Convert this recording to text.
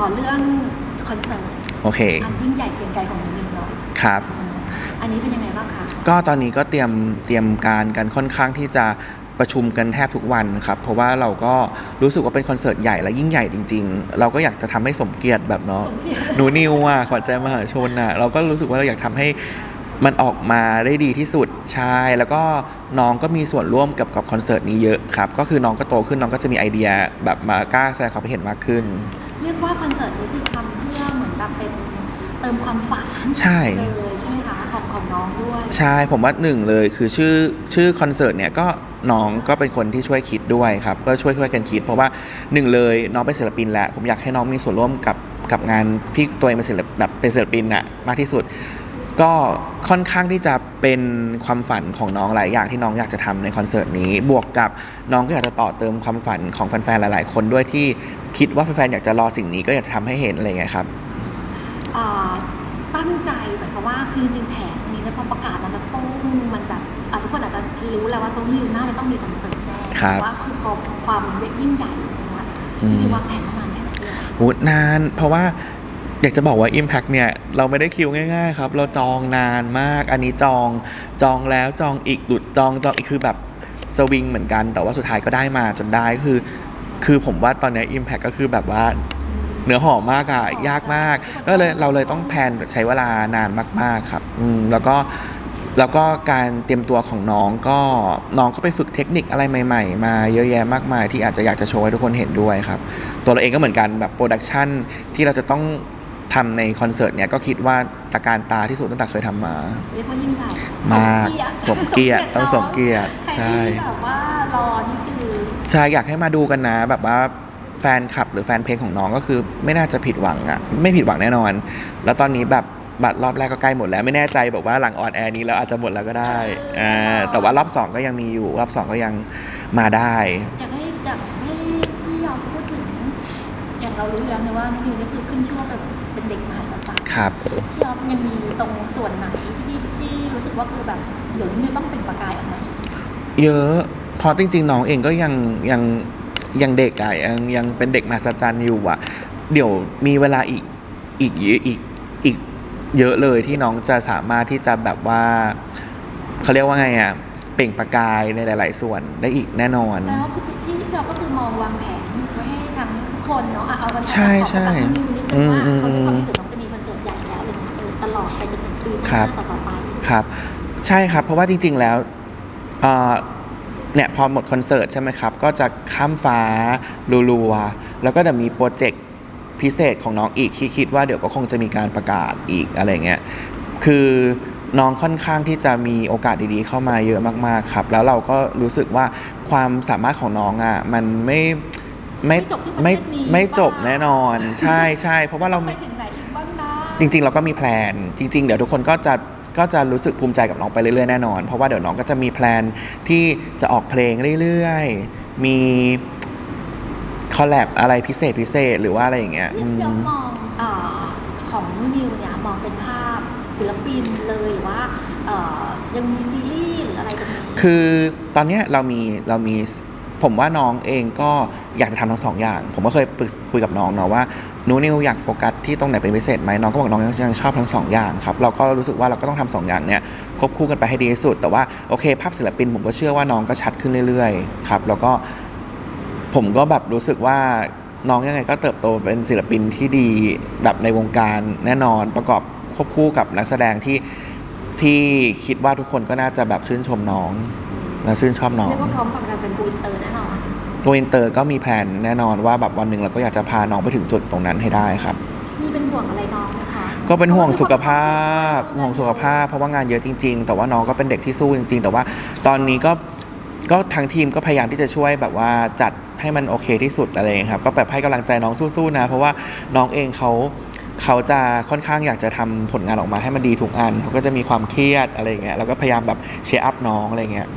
ขอเรื่องคอนเสิร์ตโอเค อันยิ่งใหญ่เกรียงไกรของนิวนิวหน่อยครับ อันนี้เป็นยังไงบ้างคะ ก็ตอนนี้ก็เตรียมเตรียมการกันค่อนข้างที่จะประชุมกันแทบทุกวันครับ เพราะว่าเราก็รู้สึกว่าเป็นคอนเสิร์ตใหญ่และยิ่งใหญ่จริง ๆ เราก็อยากจะทำให้สมเกียรติแบบเนาะสมเกียรติหนูนิวอะขวัญใจมหาชนอะ เราก็รู้สึกว่าเราอยากทำให้มันออกมาได้ดีที่สุดใช่แล้วก็น้องก็มีส่วนร่วมกับกับคอนเสิร์ตนี้เยอะครับ ก็คือน้องก็โตขึ้นน้องก็จะมีไอเดียแบบมากล้าแสดงความคิดเห็นมากขึ้น เรียกว่าคอนเสิร์ตนี้คือทำเพื่อเหมือนแบบเป็นเติมความฝันใช่เลยใช่ไหมคะของของน้องด้วยใช่ผมว่าหนึ่งเลยคือชื่อชื่อคอนเสิร์ตเนี่ยก็น้องก็เป็นคนที่ช่วยคิดด้วยครับก็ช่วยช่วยกันคิด เพราะว่าหนึ่งเลยน้องเป็นศิลปินแหละผมอยากให้น้องมีส่วนร่วมกับกับงานที่ตัวเองเป็นศิลปแบบเป็นศิลปินน่ะมากที่สุด ก็ค่อนข้างที่จะเป็นความฝันของน้องหลายอย่างที่น้องอยากจะทำในคอนเสิร์ตนี้ บวกกับน้องก็อยากจะต่อเติมความฝันของแฟนๆหลาย ๆ คนด้วยที่คิดว่าแฟนๆอยากจะรอสิ่งนี้ก็อยากจะทำให้เห็นอะไรอย่างเงี้ยครับอ่าตั้งใจหมายความว่าคือจริงๆแผนนี้เนี่ยพอประกาศมันตุ้งมันแบบอะทุกคนอาจจะรู้แล้วว่าต้องมีน่าจะต้องมีคอนเสิร์ตแน่ครับแต่ว่าคือพอความยิ่งใหญ่นะคะอืมจริงๆวางแผนมานานแค่ไหนเนี่ยโหนานเพราะว่า อยากจะบอกว่า Impact เนี่ย เราไม่ได้คิวง่ายๆครับ เราจองนานมาก อันนี้จองจองแล้วจองอีกหลุดจองจองอีกคือแบบสวิงเหมือนกัน แต่ว่าสุดท้ายก็ได้มาจนได้คือ คือผมว่าตอนนี้ Impact ก็คือแบบว่าเนื้อหอมมากอะยากมาก ก็เลยเราเลยต้องแพนใช้เวลานานมาก ๆครับอืมแล้วก็แล้วก็การเตรียมตัวของน้องก็น้องก็ไปฝึกเทคนิคอะไรใหม่ ๆ มาเยอะแยะมากมาย ที่อาจจะอยากจะโชว์ให้ทุกคนเห็นด้วยครับ ตัวเราเองก็เหมือนกันแบบโปรดักชันที่เราจะต้อง ทำในคอนเสิร์ตเนี่ยก็คิดว่าตะการตาที่สุดตั้งแต่เคยทำมา เรียกว่ายิ่งใหญ่มากสมเกียรติต้องสมเกียรติใช่ใช่แบบว่ารอนี่คือใช่อยากให้มาดูกันนะ แบบว่าแฟนคลับหรือแฟนเพลงของน้องก็คือไม่น่าจะผิดหวังอะไม่ผิดหวังแน่นอน แล้วตอนนี้แบบบัตรรอบแรกก็ใกล้หมดแล้วไม่แน่ใจบอกว่าหลังออนแอร์นี้แล้วอาจจะหมดแล้วก็ได้อ่าแต่ว่ารอบสองก็ยังมีอยู่รอบสองก็ยังมาได้ อยากให้อยากให้พี่ยอมพูดถึง อย่าง เรารู้แล้วนะว่านิวนี่คือขึ้นชื่อว่าเป็นเป็นเด็กมหัศจรรย์ครับพี่ยอมยังมีตรงส่วนไหนที่ที่รู้สึกว่าคือแบบเดี๋ยวนิวต้องเปล่งประกายออกมาอีกเยอะเพราะจริง ๆ น้องเองก็ยังยังยังเด็กอะยังยังเป็นเด็กมหัศจรรย์อยู่อะเดี๋ยวมีเวลาอีกอีกเยอะอีกอีกเยอะเลยที่น้องจะสามารถที่จะแบบว่าเขาเรียกว่าไงอะเปล่งประกายในหลาย ๆ ส่วนได้อีกแน่นอนแสดงว่าคือพี่พี่เราก็คือมองวางแผนไว้ให้ทั้งทุก คนเนาะอะเอาวันใช่ใช่ขอนิวนิดนึงว่าอืม เขาอืจะมต้องถึงน้องจะมีคอนเสิร์ตใหญ่แล้วเลยนะเออตลอดไปจนถึงปีหครัน้าบต่อๆไปครับ ใช่ครับ เพราะว่าจริง ๆ แล้วเอ่อเนี่ยพอหมดคอนเสิร์ตใช่ไหมครับ ก็จะข้ามฟ้ารัวๆแล้วก็จะมีโปรเจกต์พิเศษของน้องอีกที่คิดว่าเดี๋ยวก็คงจะมีการประกาศอีกอะไรเงี้ย คือน้องค่อนข้างที่จะมีโอกาสดีๆ เข้ามาเยอะมากๆครับ แล้วเราก็รู้สึกว่าความสามารถของน้องอะมันไม่ ไม่ไม่จบที่ประเทศไม่นี้ไม่จบแน่นอนใช่ใช่เพราะว่าเรา ไปถึงไหนถึงบ้างนะจริงๆ เราก็มีแพลนจริง ๆ เดี๋ยวทุกคนก็จะก็จะรู้สึกภูมิใจกับน้องไปเรื่อยๆ แน่นอน เพราะว่าเดี๋ยวน้องก็จะมีแพลนที่จะออกเพลงเรื่อยๆ มีคอลแลบอะไรพิเศษพิเศษหรือว่าอะไรอย่างเงี้ยอืยอมมมองเออของนิวเนี่ยมองเป็นภาพศิลปินเลยหรือว่าเอ่อยังมีซีรีส์หรืออะไรจะมีคือตอนเนี้ยเรามีเรามี ผมว่าน้องเองก็อยากจะทำทั้งสองอย่าง ผมก็เคยปรึกคุยกับน้องเนาะว่าหนูนิวอยากโฟกัสที่ตรงไหนเป็นพิเศษไหมน้องก็บอกน้องยังชอบทั้งสองอย่างครับเราก็รู้สึกว่าเราก็ต้องทำสองอย่างเนี้ยควบคู่กันไปให้ดีที่สุด แต่ว่าโอเค ภาพศิลปินผมก็เชื่อว่าน้องก็ชัดขึ้นเรื่อยๆครับแล้วก็ผมก็แบบรู้สึกว่าน้องยังไงก็เติบโตเป็นศิลปินที่ดีแบบในวงการแน่นอนประกอบควบคู่กับนักแสดงที่ที่คิดว่าทุกคนก็น่าจะแบบชื่นชมน้อง และชื่นชอบน้อง เรียกว่าพร้อมกับการเป็นบูอินเตอร์แน่นอนตัวอินเตอร์ก็มีแผนแน่นอนว่าแบบวันหนึ่งเราก็อยากจะพาน้องไปถึงจุดตรงนั้นให้ได้ครับ มีเป็นห่วงอะไรน้องไหมคะก็เป็นห่วงสุขภาพห่วงสุขภาพ เพราะว่างานเยอะจริง ๆ แต่ว่าน้องก็เป็นเด็กที่สู้จริง ๆ แต่ว่าตอนนี้ก็ก็ทางทีมก็พยายามที่จะช่วยแบบว่าจัดให้มันโอเคที่สุดอะไรอย่างเงี้ยครับก็แบบให้กำลังใจน้องสู้ๆนะ เพราะว่าน้องเองเขา เขาจะค่อนข้างอยากจะทำผลงานออกมาให้มันดีทุกอัน เขาก็จะมีความเครียดอะไรเงี้ยแล้วก็พยายามแบบเชียร์อัพน้องอะไรอย่างเงี้ย